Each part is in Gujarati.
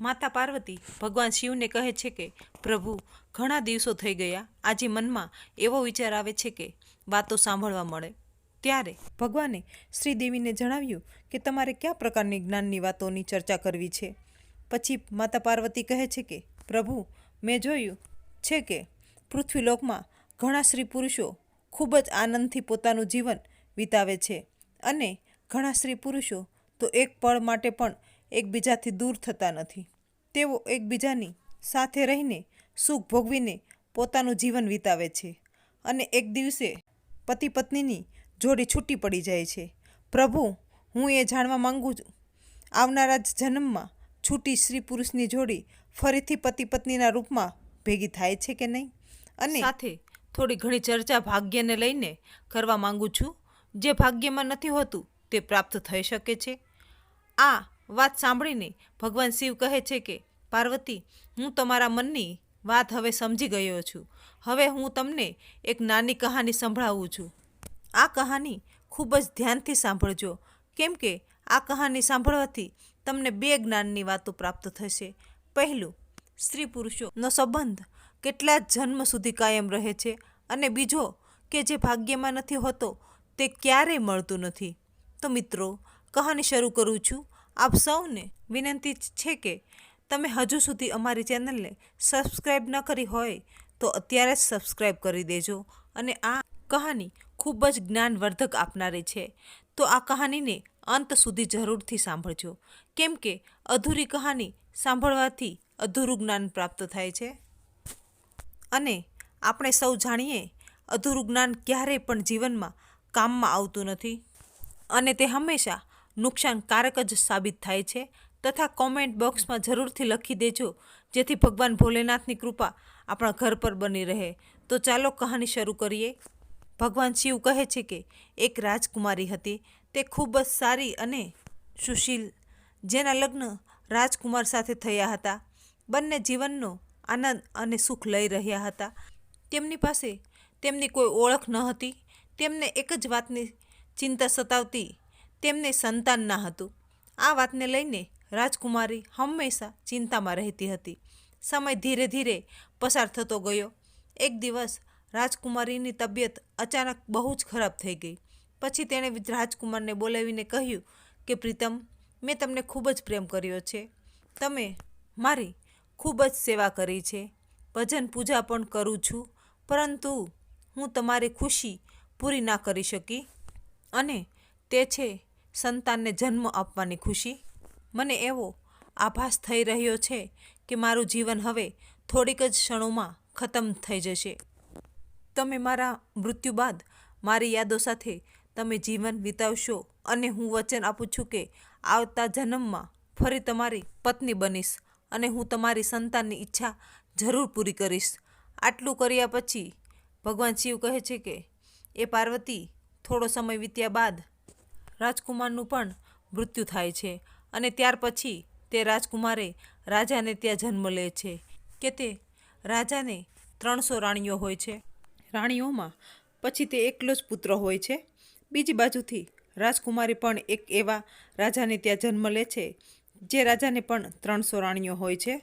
માતા પાર્વતી ભગવાન શિવને કહે છે કે, પ્રભુ, ઘણા દિવસો થઈ ગયા. આજે મનમાં એવો વિચાર આવે છે કે વાતો સાંભળવા મળે. ત્યારે ભગવાને શ્રીદેવીને જણાવ્યું કે, તમારે કયા પ્રકારની જ્ઞાનની વાતોની ચર્ચા કરવી છે? પછી માતા પાર્વતી કહે છે કે, પ્રભુ, મેં જોયું છે કે પૃથ્વીલોકમાં ઘણા સ્ત્રી પુરુષો ખૂબ જ આનંદથી પોતાનું જીવન વિતાવે છે અને ઘણા સ્ત્રી પુરુષો તો એક પળ માટે પણ એકબીજાથી દૂર થતા નથી. તેઓ એકબીજાની સાથે રહીને સુખ ભોગવીને પોતાનું જીવન વિતાવે છે અને એક દિવસે પતિ પત્નીની જોડી છૂટી પડી જાય છે. પ્રભુ, હું એ જાણવા માંગુ છું, આવનારા જ જન્મમાં છૂટી સ્ત્રી પુરુષની જોડી ફરીથી પતિ પત્નીના રૂપમાં ભેગી થાય છે કે નહીં? અને સાથે થોડી ઘણી ચર્ચા ભાગ્યને લઈને કરવા માંગુ છું. જે ભાગ્યમાં નથી હોતું તે પ્રાપ્ત થઈ શકે છે. આ વાત સાંભળીને ભગવાન શિવ કહે છે કે, પાર્વતી, હું તમારા મનની વાત હવે સમજી ગયો છું. હવે હું તમને એક નાની કહાની સંભળાવું છું. આ કહાની ખૂબ જ ધ્યાનથી સાંભળજો. કેમ કે આ કહાની સાંભળવાથી તમને બે જ્ઞાનની વાતો પ્રાપ્ત થશે. પહેલું, સ્ત્રી પુરુષોનો સંબંધ કેટલા જન્મ સુધી કાયમ રહે છે અને બીજો કે જે ભાગ્યમાં નથી હોતો તે ક્યારેય મળતું નથી. તો મિત્રો, કહાની શરૂ કરું છું. આપ સૌને વિનંતી છે કે તમે હજુ સુધી અમારી ચેનલને સબસ્ક્રાઈબ ન કરી હોય તો અત્યારે જ સબસ્ક્રાઈબ કરી દેજો અને આ કહાની ખૂબ જ જ્ઞાનવર્ધક આપનારી છે. તો આ કહાનીને અંત સુધી જરૂરથી સાંભળજો. કેમ કે અધૂરી કહાની સાંભળવાથી અધૂરું જ્ઞાન પ્રાપ્ત થાય છે. અને આપણે સૌ જાણીએ અધૂરું જ્ઞાન ક્યારેય પણ જીવનમાં કામમાં આવતું નથી. અને તે હંમેશા નુકસાનકારક જ સાબિત થાય છે. તથા કોમેન્ટ બોક્સમાં જરૂરથી લખી દેજો, જેથી ભગવાન ભોલેનાથની કૃપા આપણા ઘર પર બની રહે. તો ચાલો કહાની શરૂ કરીએ. ભગવાન શિવ કહે છે કે, એક રાજકુમારી હતી. તે ખૂબ જ સારી અને સુશીલ, જેના લગ્ન રાજકુમાર સાથે થયા હતા. બંને જીવનનો આનંદ અને સુખ લઈ રહ્યા હતા. તેમની પાસે તેમની કોઈ ઓળખ ન હતી. તેમને એક જ વાતની ચિંતા સતાવતી તેમને સંતાન ના હતું. આ વાતને લઈને રાજકુમારી હંમેશા ચિંતામાં રહેતી હતી. સમય ધીરે ધીરે પસાર થતો ગયો. એક દિવસ રાજકુમારીની તબિયત અચાનક બહુ જ ખરાબ થઈ ગઈ. પછી તેણે રાજકુમારને બોલાવીને કહ્યું કે, પ્રીતમ, મેં તમને ખૂબ જ પ્રેમ કર્યો છે. તમે મારી ખૂબ જ સેવા કરી છે. ભજન પૂજા પણ કરું છું, પરંતુ હું તમારી ખુશી પૂરી ના કરી શકી. અને તે છે સંતાનને જન્મ આપવાની ખુશી? મને એવો આભાસ થઈ રહ્યો છે કે મારું જીવન હવે થોડીક જ ક્ષણોમાં ખતમ થઈ જશે. તમે મારા મૃત્યુ બાદ મારી યાદો સાથે તમે જીવન વિતાવશો અને હું વચન આપું છું કે આવતા જન્મમાં ફરી તમારી પત્ની બનીશ અને હું તમારી સંતાનની ઈચ્છા જરૂર પૂરી કરીશ. આટલું કર્યા પછી ભગવાન શિવ કહે છે કે, એ પાર્વતી, થોડો સમય વીત્યા બાદ રાજકુમારનું પણ મૃત્યુ થાય છે અને ત્યાર પછી તે રાજકુમારે રાજાને ત્યાં જન્મ લે છે કે તે રાજાને ત્રણસો રાણીઓ હોય છે. રાણીઓમાં પછી તે એકલો જ પુત્ર હોય છે. બીજી બાજુથી રાજકુમારી પણ એક એવા રાજાને ત્યાં જન્મ લે છે જે રાજાને પણ ત્રણસો રાણીઓ હોય છે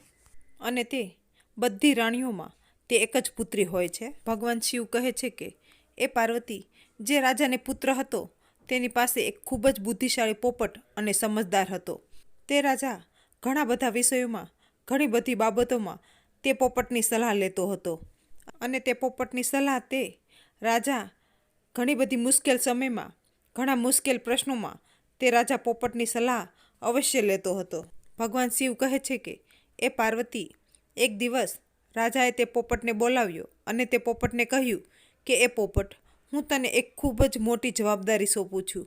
અને તે બધી રાણીઓમાં તે એક જ પુત્રી હોય છે. ભગવાન શિવ કહે છે કે, એ પાર્વતી, જે રાજાને પુત્ર હતો તેની પાસે એક ખૂબ જ બુદ્ધિશાળી પોપટ અને સમજદાર હતો. તે રાજા ઘણા બધા વિષયોમાં, ઘણી બધી બાબતોમાં તે પોપટની સલાહ લેતો હતો અને તે પોપટની સલાહ તે રાજા ઘણી બધી મુશ્કેલ સમયમાં, ઘણા મુશ્કેલ પ્રશ્નોમાં તે રાજા પોપટની સલાહ અવશ્ય લેતો હતો. ભગવાન શિવ કહે છે કે, એ પાર્વતી, એક દિવસ રાજાએ તે પોપટને બોલાવ્યો અને તે પોપટને કહ્યું કે, એ પોપટ હું તને એક ખૂબ જ મોટી જવાબદારી સોંપું છું,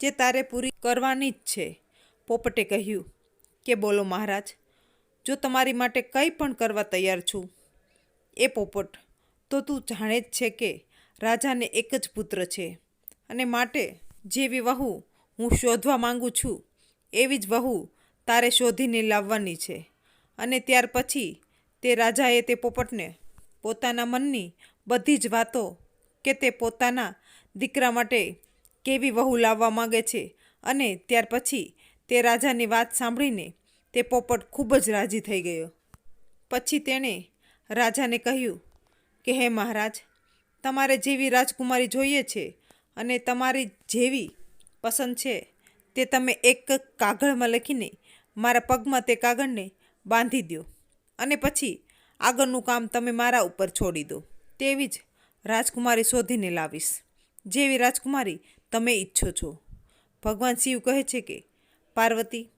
જે તારે પૂરી કરવાની જ છે. પોપટે કહ્યું, કે બોલો મહારાજ, જો તમારી માટે કંઈ પણ કરવા તૈયાર છું. એ પોપટ, તો તું જાણે જ છે કે રાજાને એક જ પુત્ર છે અને માટે જેવી વહુ હું શોધવા માંગુ છું, એવી જ વહુ તારે શોધીને લાવવાની છે અને ત્યાર પછી તે રાજાએ તે પોપટને પોતાના મનની બધી જ વાતો કે તે પોતાના દીકરા માટે કેવી વહુ લાવવા માગે છે અને ત્યાર પછી તે રાજાની વાત સાંભળીને તે પોપટ ખૂબ જ રાજી થઈ ગયો. પછી તેણે રાજાને કહ્યું કે, હે મહારાજ, તમારે જેવી રાજકુમારી જોઈએ છે અને તમારી જેવી પસંદ છે તે તમે એક કાગળમાં લખીને મારા પગમાં તે કાગળને બાંધી દો અને પછી આગળનું કામ તમે મારા ઉપર છોડી દો. તેવી જ રાજકુમારી શોધીને લાવીશ. જેવી રાજકુમારી તમે ઈચ્છો છો. ભગવાન શિવ કહે છે કે, પાર્વતી,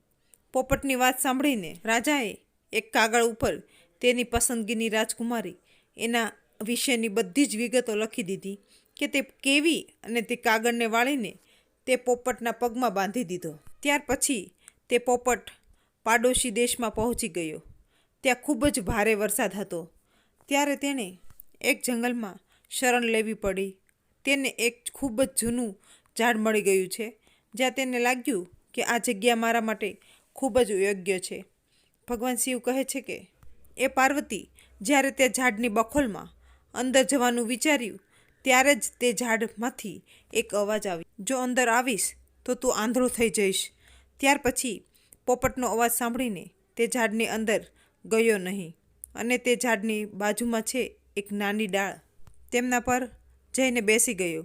પોપટની વાત સાંભળીને રાજાએ એક કાગળ ઉપર તેની પસંદગીની રાજકુમારી એના વિશેની બધી જ વિગતો લખી દીધી કે તે કેવી અને તે કાગળને વાળીને તે પોપટના પગમાં બાંધી દીધો. ત્યાર પછી તે પોપટ પાડોશી દેશમાં પહોંચી ગયો. ત્યાં ખૂબ જ ભારે વરસાદ હતો. ત્યારે તેણે એક જંગલમાં શરણ લેવી પડી. તેને એક ખૂબ જ જૂનું ઝાડ મળી ગયું છે, જ્યાં તેને લાગ્યું કે આ જગ્યા મારા માટે ખૂબ જ યોગ્ય છે. ભગવાન શિવ કહે છે કે, એ પાર્વતી, જ્યારે તે ઝાડની બખોલમાં અંદર જવાનું વિચાર્યું, ત્યારે જ તે ઝાડમાંથી એક અવાજ આવી જો અંદર આવીશ, તો તું આંધળો થઈ જઈશ. ત્યાર પછી પોપટનો અવાજ સાંભળીને તે ઝાડની અંદર ગયો નહીં. અને તે ઝાડની બાજુમાં છે એક નાની ડાળ. તેમના પર જઈને બેસી ગયો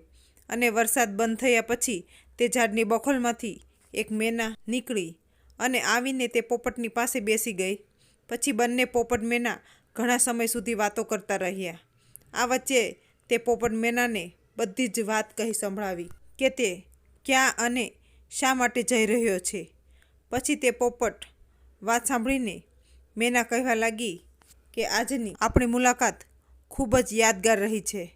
અને વરસાદ બંધ થયા પછી તે ઝાડની બખોલમાંથી એક મેના નીકળી અને આવીને તે પોપટની પાસે બેસી ગઈ. પછી બંને પોપટ મેના ઘણા સમય સુધી વાતો કરતા રહ્યા. આ વચ્ચે તે પોપટ મેનાને બધી જ વાત કહી સંભળાવી કે તે ક્યાં અને શા માટે જઈ રહ્યો છે. પછી તે પોપટ વાત સાંભળીને મેના કહેવા લાગી કે આજની આપણી મુલાકાત ખૂબ જ યાદગાર રહી છે.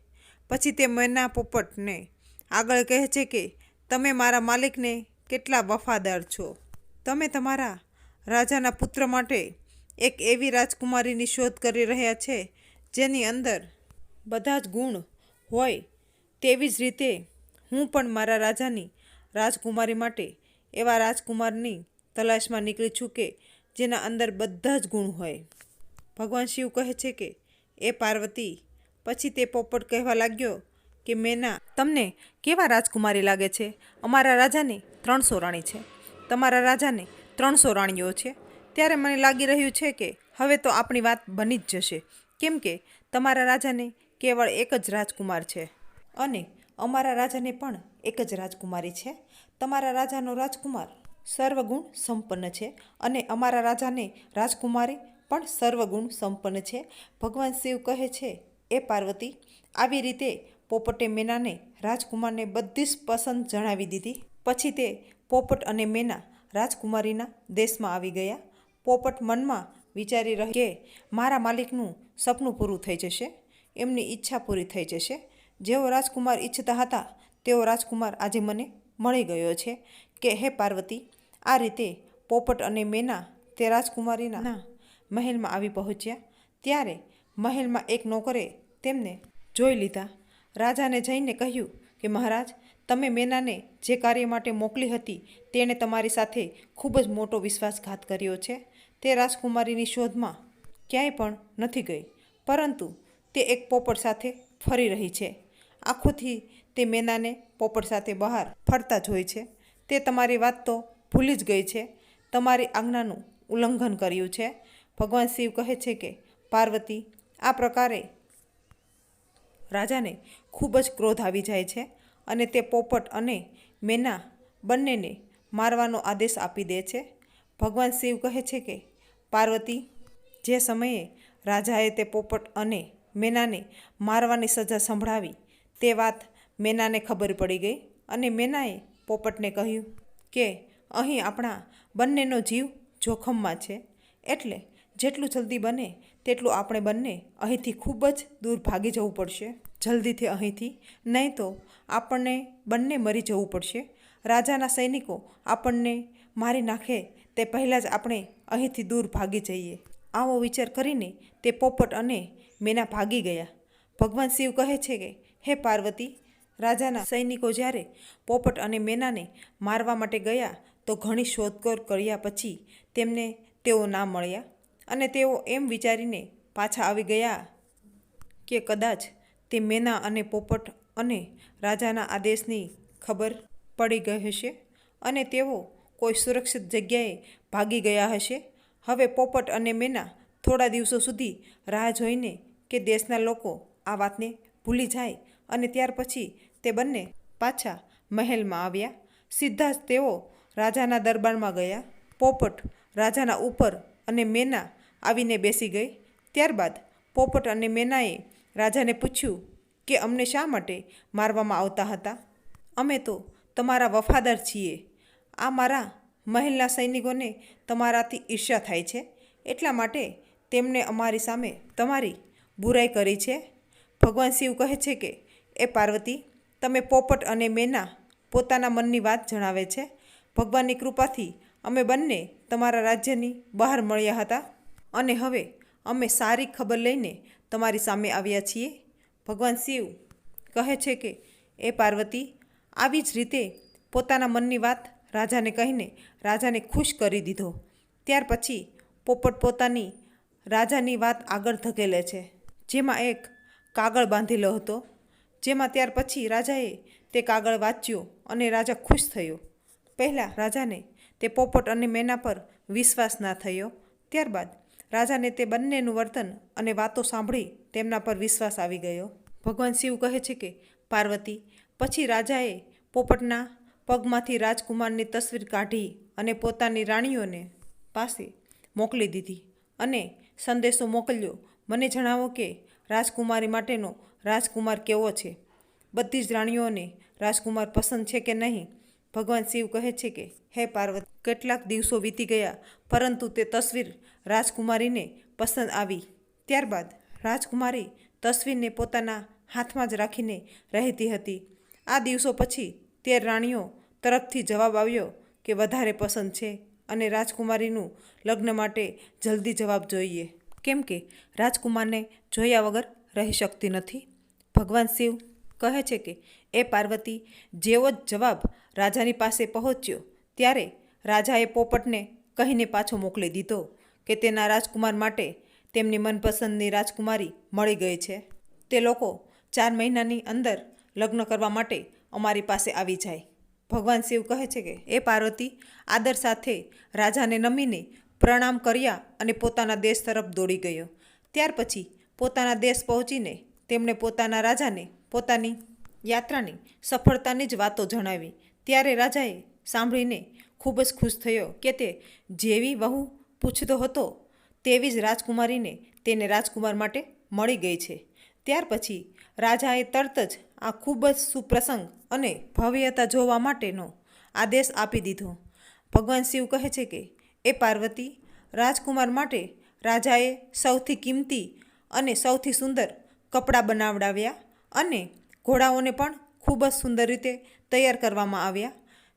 પછી તે મેના પોપટને આગળ કહે છે કે, તમે મારા માલિકને કેટલા વફાદાર છો. તમે તમારા રાજાના પુત્ર માટે એક એવી રાજકુમારીની શોધ કરી રહ્યા છે, જેની અંદર બધા જ ગુણ હોય તેવી જ રીતે હું પણ મારા રાજાની રાજકુમારી માટે એવા રાજકુમારની તલાશમાં નીકળી છું કે જેના અંદર બધા જ ગુણ હોય. ભગવાન શિવ કહે છે કે એ પાર્વતી, પછી તે પોપટ કહેવા લાગ્યો કે, મેના, તમને કેવા રાજકુમારી લાગે છે? અમારા રાજાને ત્રણસો રાણી છે. તમારા રાજાને ત્રણસો રાણીઓ છે. ત્યારે મને લાગી રહ્યું છે કે, હવે તો આપણી વાત બની જ જશે. કેમ કે, તમારા રાજાને કેવળ એક જ રાજકુમાર છે. અને અમારા રાજાને પણ એક જ રાજકુમારી છે. તમારા રાજાનો રાજકુમાર સર્વગુણ સંપન્ન છે. અને અમારા રાજાને રાજકુમારી પણ સર્વગુણ સંપન્ન છે. ભગવાન શિવ કહે છે, એ પાર્વતી, આવી રીતે પોપટે મેનાને રાજકુમારને બધી જ પસંદ જણાવી દીધી. પછી તે પોપટ અને મેના રાજકુમારીના દેશમાં આવી ગયા. પોપટ મનમાં વિચારી રહી કે મારા માલિકનું સપનું પૂરું થઈ જશે, એમની ઈચ્છા પૂરી થઈ જશે. જેઓ રાજકુમાર ઈચ્છતા હતા તેવો રાજકુમાર આજે મને મળી ગયો છે. કે હે પાર્વતી, આ રીતે પોપટ અને મેના તે રાજકુમારીના મહેલમાં આવી પહોંચ્યા. ત્યારે મહેલમાં એક નોકરે તેમને જોઈ લીધા. રાજાને જઈને કહ્યું કે, મહારાજ, તમે મેનાને જે કાર્ય માટે મોકલી હતી તેણે તમારી સાથે ખૂબ જ મોટો વિશ્વાસઘાત કર્યો છે. તે રાજકુમારીની શોધમાં ક્યાંય પણ નથી ગઈ. પરંતુ તે એક પોપટ સાથે ફરી રહી છે. આખોથી તે મેનાને પોપટ સાથે બહાર ફરતા જોઈ છે. તે તમારી વાત તો ભૂલી જ ગઈ છે. તમારી આજ્ઞાનું ઉલ્લંઘન કર્યું છે. ભગવાન શિવ કહે છે કે, પાર્વતી, આ પ્રકારે રાજાને ખૂબ જ ક્રોધ આવી જાય છે અને તે પોપટ અને મેના બંનેને મારવાનો આદેશ આપી દે છે. ભગવાન શિવ કહે છે કે, પાર્વતી, જે સમયે રાજાએ તે પોપટ અને મેનાને મારવાની સજા સંભળાવી, તે વાત મેનાને ખબર પડી ગઈ અને મેનાએ પોપટને કહ્યું કે, અહીં આપણા બંનેનો જીવ જોખમમાં છે. એટલે જેટલું જલ્દી બને તેટલું આપણે બંને અહીંથી ખૂબ જ દૂર ભાગી જવું પડશે. જલ્દીથી અહીંથી, નહીં તો આપણને બંને મરી જવું પડશે. રાજાના સૈનિકો આપણને મારી નાખે તે પહેલાં જ આપણે અહીંથી દૂર ભાગી જઈએ. આવો વિચાર કરીને તે પોપટ અને મેના ભાગી ગયા. ભગવાન શિવ કહે છે કે, હે પાર્વતી, રાજાના સૈનિકો જ્યારે પોપટ અને મેનાને મારવા માટે ગયા તો ઘણી શોધખોળ કર્યા પછી તેમને તેઓ ના મળ્યા. અને તેઓ એમ વિચારીને પાછા આવી ગયા કે કદાચ તે મેના અને પોપટ અને રાજાના આદેશની ખબર પડી ગઈ હશે અને તેઓ કોઈ સુરક્ષિત જગ્યાએ ભાગી ગયા હશે. હવે પોપટ અને મેના થોડા દિવસો સુધી રાહ જોઈને કે દેશના લોકો આ વાતને ભૂલી જાય અને ત્યાર પછી તે બંને પાછા મહેલમાં આવ્યા. સીધા જ તેઓ રાજાના દરબારમાં ગયા. પોપટ રાજાના ઉપર અને મેના આવીને બેસી ગઈ. ત્યારબાદ પોપટ અને મેનાએ રાજાને પૂછ્યું કે અમને શા માટે મારવામાં આવતા હતા? અમે તો તમારા વફાદાર છીએ. આ મારા મહેલના સૈનિકોને તમારાથી ઈર્ષ્યા થાય છે. એટલા માટે તેમણે અમારી સામે તમારી બુરાઈ કરી છે. ભગવાન શિવ કહે છે કે, એ પાર્વતી, તમે પોપટ અને મેના પોતાના મનની વાત જણાવે છે. ભગવાનની કૃપાથી અમે બંને તમારા રાજ્યની બહાર મળ્યા હતા? અને હવે અમે સારી ખબર લઈને તમારી સામે આવ્યા છીએ. ભગવાન શિવ કહે છે કે, એ પાર્વતી, આવી જ રીતે પોતાના મનની વાત રાજાને કહીને રાજાને ખુશ કરી દીધો. ત્યાર પછી પોપટ પોતાની રાજાની વાત આગળ ધકેલે છે. જેમાં એક કાગળ બાંધેલો હતો. જેમાં ત્યાર પછી રાજાએ તે કાગળ વાંચ્યો અને રાજા ખુશ થયો. પહેલાં રાજાને તે પોપટ અને મેના પર વિશ્વાસ ના થયો. ત્યારબાદ રાજાને તે બંનેનું વર્તન અને વાતો સાંભળી તેમના પર વિશ્વાસ આવી ગયો. ભગવાન શિવ કહે છે કે, પાર્વતી, પછી રાજાએ પોપટના પગમાંથી રાજકુમારની તસવીર કાઢી અને પોતાની રાણીઓને પાસે મોકલી દીધી અને સંદેશો મોકલ્યો. મને જણાવો કે, રાજકુમારી માટેનો રાજકુમાર કેવો છે? બધી જ રાણીઓને રાજકુમાર પસંદ છે કે નહીં? ભગવાન શિવ કહે છે કે, હે પાર્વતી, કેટલાક દિવસો વીતી ગયા, પરંતુ તે તસવીર રાજકુમારીને પસંદ આવી. ત્યારબાદ રાજકુમારી તસવીરને પોતાના હાથમાં જ રાખીને રહેતી હતી. આ દિવસો પછી તે રાણીઓ તરફથી જવાબ આવ્યો કે, વધારે પસંદ છે અને રાજકુમારીનું લગ્ન માટે જલ્દી જવાબ જોઈએ. કેમ કે રાજકુમારને જોયા વગર રહી શકતી નથી. ભગવાન શિવ કહે છે કે, એ પાર્વતી, જેવો જ જવાબ રાજાની પાસે પહોંચ્યો. ત્યારે રાજાએ પોપટને કહીને પાછો મોકલી દીધો કે તેના રાજકુમાર માટે તેમની મનપસંદની રાજકુમારી મળી ગઈ છે. તે લોકો ચાર મહિનાની અંદર લગ્ન કરવા માટે અમારી પાસે આવી જાય. ભગવાન શિવ કહે છે કે એ પાર્વતી, આદર સાથે રાજાને નમીને પ્રણામ કર્યા અને પોતાના દેશ તરફ દોડી ગયો. ત્યાર પછી પોતાના દેશ પહોંચીને તેમણે પોતાના રાજાને પોતાની યાત્રાની સફળતાની જ વાતો જણાવી. ત્યારે રાજાએ સાંભળીને ખૂબ જ ખુશ થયો કે તે જેવી વહુ પૂછતો હતો, તેવી જ રાજકુમારીને તેને રાજકુમાર માટે મળી ગઈ છે. ત્યાર પછી રાજાએ તરત જ આ ખૂબ જ સુપ્રસંગ અને ભવ્યતા જોવા માટેનો આદેશ આપી દીધો. ભગવાન શિવ કહે છે કે, એ પાર્વતી, રાજકુમાર માટે રાજાએ સૌથી કિંમતી અને સૌથી સુંદર કપડાં બનાવડાવ્યા અને ઘોડાઓને પણ ખૂબ જ સુંદર રીતે તૈયાર કરવામાં આવ્યા.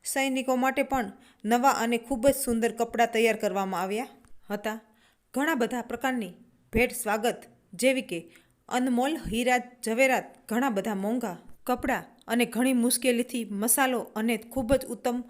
સૈનિકો માટે પણ નવા અને ખૂબ જ સુંદર કપડાં તૈયાર કરવામાં આવ્યા હતા. ઘણા બધા પ્રકારની ભેટ સ્વાગત જેવી કે અનમોલ, હીરા, ઝવેરાત, ઘણા બધા મોંઘા કપડાં અને ઘણી મુશ્કેલીથી મસાલો અને ખૂબ જ ઉત્તમ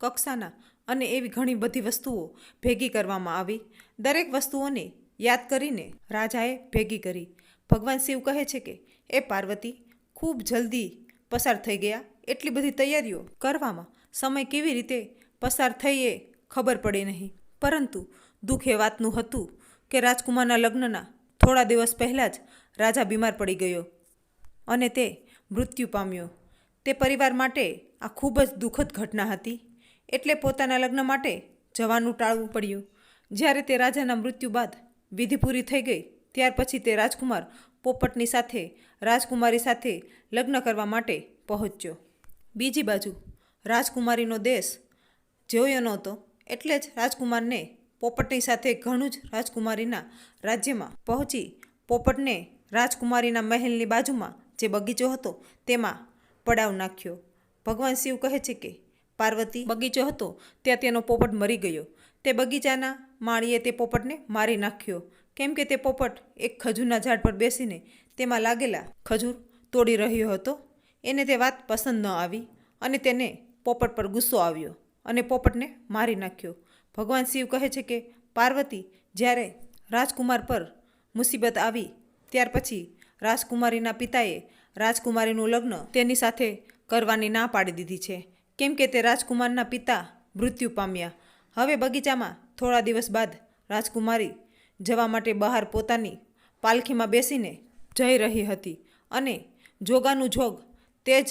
કક્ષાના અને એવી ઘણી બધી વસ્તુઓ ભેગી કરવામાં આવી. દરેક વસ્તુઓને યાદ કરીને રાજાએ ભેગી કરી. ભગવાન શિવ કહે છે કે એ પાર્વતી, ખૂબ જલ્દી પસાર થઈ ગયા. એટલી બધી તૈયારીઓ કરવામાં સમય કેવી રીતે પસાર થઈ એ ખબર પડી નહીં. પરંતુ દુઃખ એ વાતનું હતું કે રાજકુમારના લગ્નના થોડા દિવસ પહેલાં જ રાજા બીમાર પડી ગયો અને તે મૃત્યુ પામ્યો. તે પરિવાર માટે આ ખૂબ જ દુઃખદ ઘટના હતી. એટલે પોતાના લગ્ન માટે જવાનું ટાળવું પડ્યું. જ્યારે તે રાજાના મૃત્યુ બાદ વિધિ પૂરી થઈ ગઈ, ત્યાર પછી તે રાજકુમાર પોપટની સાથે, રાજકુમારી સાથે લગ્ન કરવા માટે પહોંચ્યો. બીજી બાજુ, રાજકુમારીનો દેશ જોયો નહોતો એટલે જ રાજકુમારને પોપટની સાથે ઘણું જ રાજકુમારીના રાજ્યમાં પહોંચી પોપટને રાજકુમારીના મહેલની બાજુમાં જે બગીચો હતો તેમાં પડાવ નાખ્યો. ભગવાન શિવ કહે છે કે, પાર્વતી, બગીચો હતો, ત્યાં તેનો પોપટ મરી ગયો. તે બગીચાના માળીએ તે પોપટને મારી નાખ્યો. કેમ કે તે પોપટ એક ખજૂરના ઝાડ પર બેસીને તેમાં લાગેલા ખજૂર તોડી રહ્યો હતો. એને તે વાત પસંદ ન આવી અને તેને પોપટ પર ગુસ્સો આવ્યો અને પોપટને મારી નાખ્યો. ભગવાન શિવ કહે છે કે, પાર્વતી, જ્યારે રાજકુમાર પર મુસીબત આવી, ત્યાર પછી રાજકુમારીના પિતાએ રાજકુમારીનું લગ્ન તેની સાથે કરવાની ના પાડી દીધી છે. કેમ કે તે રાજકુમારના પિતા મૃત્યુ પામ્યા. હવે બગીચામાં થોડા દિવસ બાદ રાજકુમારી જવા માટે બહાર પોતાની પાલખીમાં બેસીને જઈ રહી હતી અને જોગાનું જોગ તે જ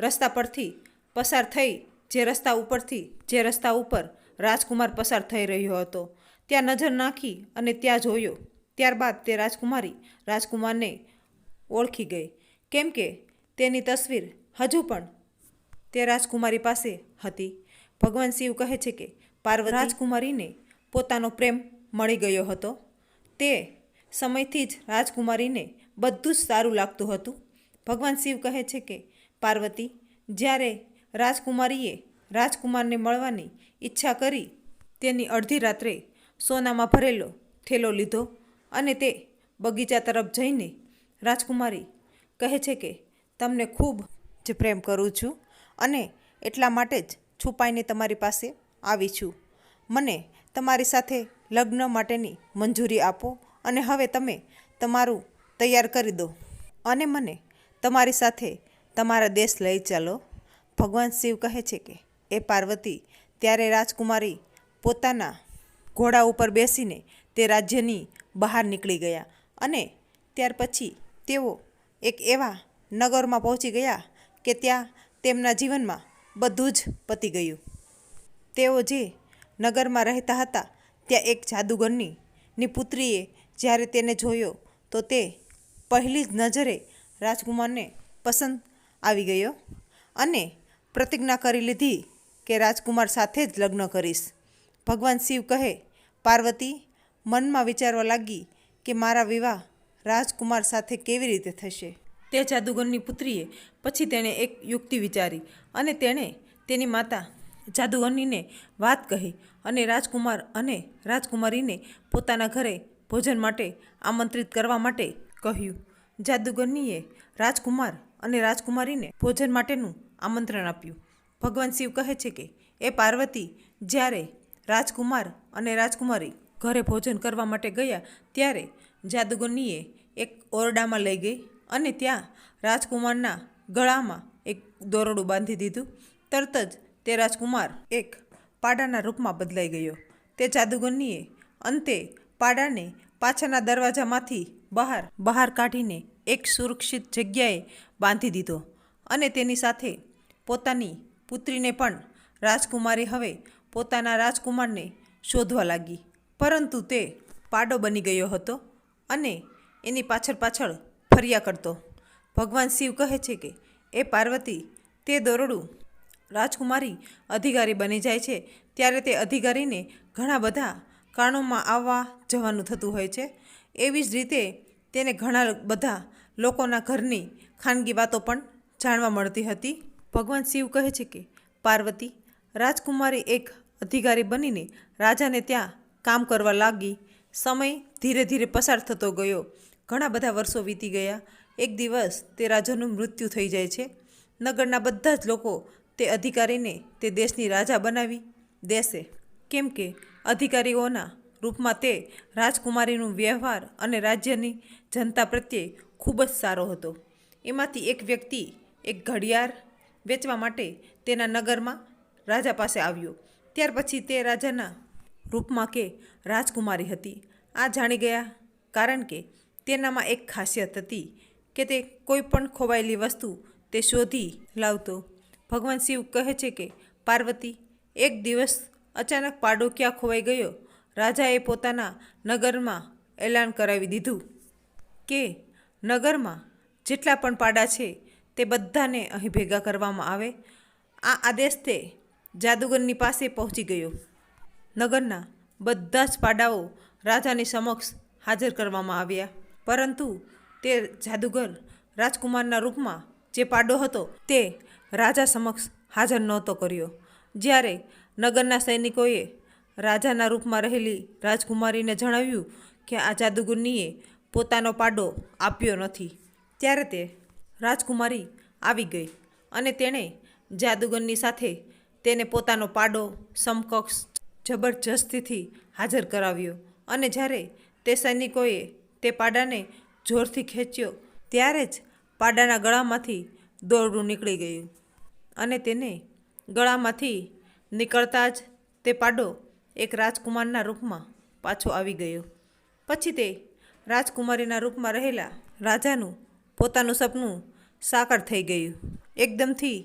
રસ્તા પરથી પસાર થઈ જે રસ્તા ઉપરથી જે રસ્તા ઉપર રાજકુમાર પસાર થઈ રહ્યો હતો. ત્યાં નજર નાખી અને ત્યાં જોયો. ત્યારબાદ તે રાજકુમારી રાજકુમારને ઓળખી ગઈ. કેમ કે તેની તસવીર હજુ પણ તે રાજકુમારી પાસે હતી. ભગવાન શિવ કહે છે કે પાર્વતી રાજકુમારીને પોતાનો પ્રેમ મળી ગયો હતો. તે સમયથી જ રાજકુમારીને બધું જ સારું લાગતું હતું. ભગવાન શિવ કહે છે કે, પાર્વતી, જ્યારે રાજકુમારીએ રાજકુમારને મળવાની ઈચ્છા કરી, તેની અડધી રાત્રે સોનામાં ભરેલો થેલો લીધો અને તે બગીચા તરફ જઈને રાજકુમારી કહે છે કે, તમને ખૂબ જ પ્રેમ કરું છું અને એટલા માટે જ છુપાઈને તમારી પાસે આવી છું. મને તમારી સાથે લગ્ન માટેની મંજૂરી આપો અને હવે તમે તમારું તૈયાર કરી દો. અને મને તમારી સાથે તમારા દેશ લઈ ચાલો. ભગવાન શિવ કહે છે કે, એ પાર્વતી, ત્યારે રાજકુમારી પોતાના ઘોડા ઉપર બેસીને તે રાજ્યની બહાર નીકળી ગયા અને ત્યાર પછી તેઓ એક એવા નગરમાં પહોંચી ગયા કે ત્યાં તેમના જીવનમાં બધું જ પતી ગયું. તેઓ જે નગરમાં રહેતા હતા ત્યાં એક જાદુગરની ની પુત્રીએ જ્યારે તેને જોયો, તો તે પહેલી જ નજરે રાજકુમારને પસંદ આવી ગયો અને પ્રતિજ્ઞા કરી લીધી કે રાજકુમાર સાથે જ લગ્ન કરીશ. ભગવાન શિવ કહે, પાર્વતી, મનમાં વિચારવા લાગી કે મારા વિવાહ રાજકુમાર સાથે કેવી રીતે થશે? તે જાદુગરની પુત્રીએ પછી તેણે એક યુક્તિ વિચારી અને તેણે તેની માતા જાદુગરનીને વાત કહી અને રાજકુમાર અને રાજકુમારીને પોતાના ઘરે ભોજન માટે આમંત્રિત કરવા માટે કહ્યું. જાદુગરનીએ રાજકુમાર અને રાજકુમારીને ભોજન માટેનું આમંત્રણ આપ્યું. ભગવાન શિવ કહે છે કે, એ પાર્વતી, જ્યારે રાજકુમાર અને રાજકુમારી ઘરે ભોજન કરવા માટે ગયા, ત્યારે જાદુગરનીએ એક ઓરડામાં લઈ ગઈ અને ત્યાં રાજકુમારના ગળામાં એક દોરડું બાંધી દીધું. તરત જ તે રાજકુમાર એક પાડાના રૂપમાં બદલાઈ ગયો. તે જાદુગરનીએ અંતે પાડાને પાછળના દરવાજામાંથી બહાર બહાર કાઢીને એક સુરક્ષિત જગ્યાએ બાંધી દીધો અને તેની સાથે પોતાની પુત્રીને પણ રાજકુમારી હવે પોતાના રાજકુમારને શોધવા લાગી. પરંતુ તે પાડો બની ગયો હતો અને એની પાછળ પાછળ ફર્યા કરતો. ભગવાન શિવ કહે છે કે એ પાર્વતી, તે દોરડું રાજકુમારી અધિકારી બની જાય છે, ત્યારે તે અધિકારીને ઘણા બધા કારણોમાં આવવા જવાનું થતું હોય છે. એવી જ રીતે તેને ઘણા બધા લોકોના ઘરની ખાનગી વાતો પણ જાણવા મળતી હતી. ભગવાન શિવ કહે છે કે, પાર્વતી, રાજકુમારી એક અધિકારી બનીને રાજાને ત્યાં કામ કરવા લાગી. સમય ધીરે ધીરે પસાર થતો ગયો. ઘણા બધા વર્ષો વીતી ગયા. એક દિવસ તે રાજાનું મૃત્યુ થઈ જાય છે. નગરના બધા જ લોકો તે અધિકારીને તે દેશની રાજા બનાવી દેશે. કેમ કે અધિકારીઓના રૂપમાં તે રાજકુમારીનું વ્યવહાર અને રાજ્યની જનતા પ્રત્યે ખૂબ જ સારો હતો. એમાંથી એક વ્યક્તિ એક ઘડિયાળ વેચવા માટે તેના નગરમાં રાજા પાસે આવ્યો. ત્યાર પછી તે રાજાના રૂપમાં કે રાજકુમારી હતી. આ જાણી ગયા કારણ કે તેનામાં એક ખાસિયત હતી કે તે કોઈ પણ ખોવાયેલી વસ્તુ તે શોધી લાવતો ભગવાન શિવ કહે છે કે, પાર્વતી, એક દિવસ અચાનક પાડો ક્યાં ખોવાઈ ગયો. રાજાએ પોતાના નગરમાં એલાન કરાવી દીધું કે, નગરમાં જેટલા પણ પાડા છે, તે બધાને અહીં ભેગા કરવામાં આવે. આ આદેશ તે જાદુગરની પાસે પહોંચી ગયો. નગરના બધા જ પાડાઓ રાજાની સમક્ષ હાજર કરવામાં આવ્યા. પરંતુ તે જાદુગર રાજકુમારના રૂપમાં જે પાડો હતો, તે રાજા સમક્ષ હાજર નહોતો કર્યો. જ્યારે નગરના સૈનિકોએ રાજાના રૂપમાં રહેલી રાજકુમારીને જણાવ્યું કે આ જાદુગરનીએ પોતાનો પાડો આપ્યો નથી, ત્યારે તે રાજકુમારી આવી ગઈ અને તેણે જાદુગરની સાથે તેને પોતાનો પાડો સમકક્ષ જબરજસ્તીથી હાજર કરાવ્યો અને જ્યારે તે સૈનિકોએ તે પાડાને જોરથી ખેંચ્યો, ત્યારે જ પાડાના ગળામાંથી દોરડું નીકળી ગયું. અને તેને ગળામાંથી નીકળતા જ તે પાડો એક રાજકુમારના રૂપમાં પાછો આવી ગયો. પછી તે રાજકુમારીના રૂપમાં રહેલા રાજાનું પોતાનું સપનું સાકાર થઈ ગયું. એકદમથી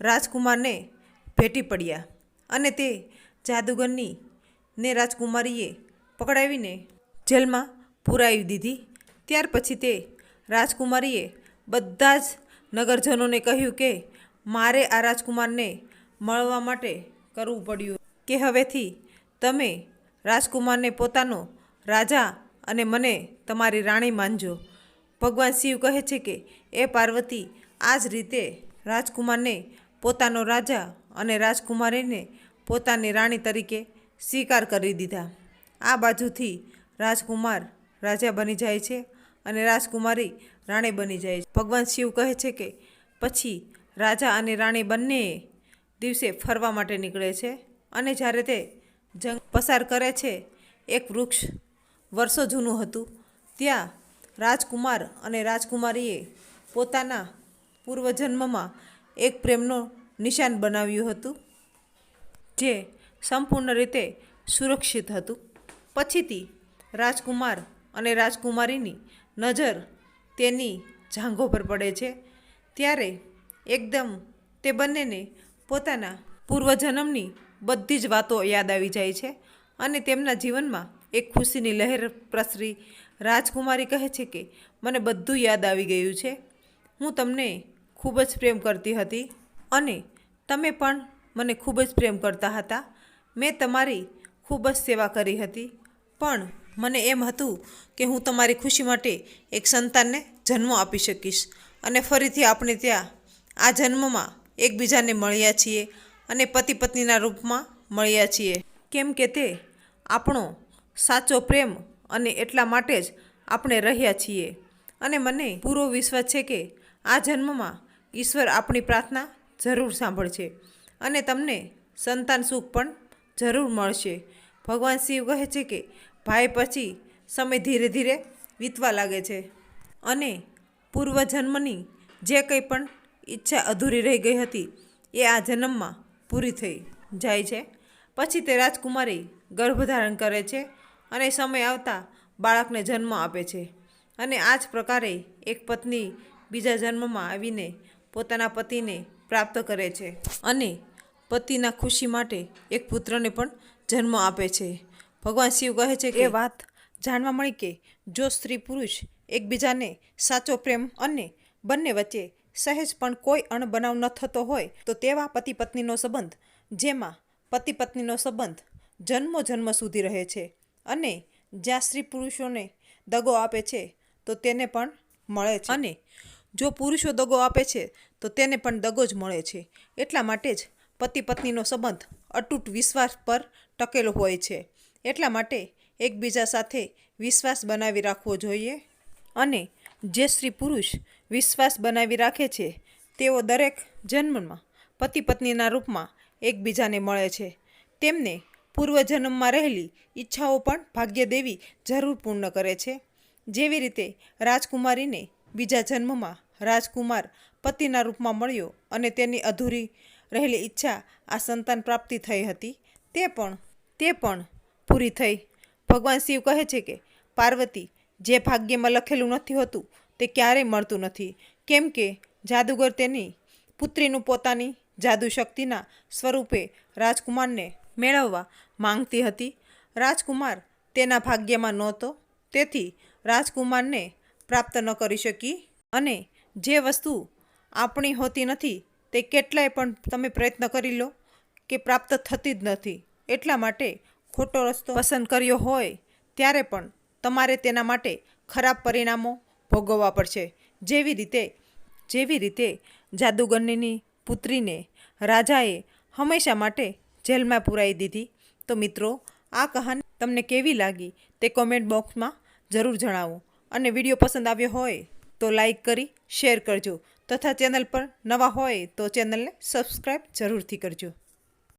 રાજકુમારને ભેટી પડ્યા અને તે જાદુગરની ને રાજકુમારીએ પકડાવીને જેલમાં પુરાવી દીધી. ત્યાર પછી તે રાજકુમારીએ બધા જ નગરજનોને કહ્યું કે મારે આ રાજકુમારને મળવા માટે કરવું પડ્યું કે હવેથી તમે રાજકુમારને પોતાનો રાજા અને મને તમારી રાણી માનજો. ભગવાન શિવ કહે છે કે, એ પાર્વતી આ જ રીતે રાજકુમારને પોતાનો રાજા અને રાજકુમારીને પોતાની રાણી તરીકે સ્વીકાર કરી દીધા. આ બાજુથી રાજકુમાર રાજા બની જાય છે અને રાજકુમારી રાણી બની જાય છે. ભગવાન શિવ કહે છે કે, પછી રાજા અને રાણી બંને દિવસે ફરવા માટે નીકળે છે અને જ્યારે તે જંગ પસાર કરે છે, એક વૃક્ષ વર્ષો જૂનું હતું, ત્યાં રાજકુમાર અને રાજકુમારીએ પોતાના પૂર્વજન્મમાં એક પ્રેમનો નિશાન બનાવ્યું હતું, જે સંપૂર્ણ રીતે સુરક્ષિત હતું. પછીથી રાજકુમાર અને રાજકુમારીની નજર તેની જાંઘો પર પડે છે. ત્યારે એકદમ. તે બંનેને પોતાના પૂર્વજન્મની બધી જ વાતો યાદ આવી જાય છે અને તેમના જીવનમાં એક ખુશીની લહેર પ્રસરી રાજકુમારી કહે છે કે, મને બધું યાદ આવી ગયું છે. હું તમને ખૂબ જ પ્રેમ કરતી હતી અને તમે પણ મને ખૂબ જ પ્રેમ કરતા હતા. મેં તમારી ખૂબ જ સેવા કરી હતી. પણ મને એમ હતું કે હું તમારી ખુશી માટે એક સંતાનને જન્મ આપી શકીશ અને ફરીથી આપણે ત્યાં આ જન્મમાં એકબીજાને મળ્યા છીએ અને પતિ પત્નીના રૂપમાં મળ્યા છીએ. કેમ કે તે આપણો સાચો પ્રેમ અને એટલા માટે જ આપણે રહ્યા છીએ. અને મને પૂરો વિશ્વાસ છે કે આ જન્મમાં ઈશ્વર આપણી પ્રાર્થના જરૂર સાંભળશે અને તમને સંતાન સુખ પણ જરૂર મળશે. ભગવાન શિવ કહે છે કે ભાઈ પછી સમય ધીરે ધીરે વીતવા લાગે છે. અને પૂર્વજન્મની જે કંઈ પણ ઈચ્છા અધૂરી રહી ગઈ હતી. એ આ જન્મમાં પૂરી થઈ જાય છે. પછી તે રાજકુમારી ગર્ભધારણ કરે છે અને સમય આવતા બાળકને જન્મ આપે છે. અને આ જ પ્રકારે એક પત્ની બીજા જન્મમાં આવીને પોતાના પતિને પ્રાપ્ત કરે છે અને પતિના ખુશી માટે એક પુત્રને પણ જન્મ આપે છે. ભગવાન શિવ કહે છે કે વાત જાણવા મળી કે જો સ્ત્રી પુરુષ એકબીજાને સાચો પ્રેમ અને બંને વચ્ચે સહેજ પણ કોઈ અણબનાવ ન થતો હોય તો તેવા પતિ પત્નીનો સંબંધ, જેમાં પતિ પત્નીનો સંબંધ જન્મો જન્મ સુધી રહે છે અને જ્યાં સ્ત્રી પુરુષોને દગો આપે છે તો તેને પણ મળે છે. અને જો પુરુષો દગો આપે છે તો તેને પણ દગો જ મળે છે. એટલા માટે જ પતિ પત્નીનો સંબંધ અતૂટ વિશ્વાસ પર ટકેલો હોય છે. એટલા માટે એકબીજા સાથે વિશ્વાસ બનાવી રાખવો જોઈએ અને જે સ્ત્રી પુરુષ વિશ્વાસ બનાવી રાખે છે. તેઓ દરેક જન્મમાં, પતિ પત્નીના રૂપમાં એકબીજાને મળે છે. તેમને પૂર્વજન્મમાં રહેલી ઈચ્છાઓ પણ ભાગ્યદેવી જરૂર પૂર્ણ કરે છે. જેવી રીતે રાજકુમારીને બીજા જન્મમાં રાજકુમાર પતિના રૂપમાં મળ્યો અને તેની અધૂરી રહેલી ઈચ્છા આ સંતાન પ્રાપ્તિ થઈ હતી, તે પણ તે પણ પૂરી થઈ. ભગવાન શિવ કહે છે કે, પાર્વતી, જે ભાગ્યમાં લખેલું નથી હોતું તે ક્યારેય મળતું નથી. કેમ કે જાદુગર તેની પુત્રીનું પોતાની જાદુ શક્તિના સ્વરૂપે રાજકુમારને મેળવવા માંગતી હતી. રાજકુમાર તેના ભાગ્યમાં નહોતો. તેથી રાજકુમારને પ્રાપ્ત ન કરી શકી અને જે વસ્તુ આપણી હોતી નથી તે કેટલાય પણ તમે પ્રયત્ન કરી લો કે પ્રાપ્ત થતી જ નથી. એટલા માટે ખોટો રસ્તો પસંદ કર્યો હોય ત્યારે પણ તમારે તેના માટે ખરાબ પરિણામો ભોગવવા પડશે. જેવી રીતે જેવી રીતે જાદુગરની પુત્રીને રાજાએ હંમેશા માટે જેલમાં પુરાઈ દીધી. તો મિત્રો, આ કહાની તમને કેવી લાગી તે કોમેન્ટ બોક્સમાં જરૂર જણાવો. અને વીડિયો પસંદ આવ્યો હોય તો લાઈક કરી, શેર કરજો. તથા ચેનલ પર નવા હોય તો ચેનલને સબસ્ક્રાઈબ જરૂરથી કરજો.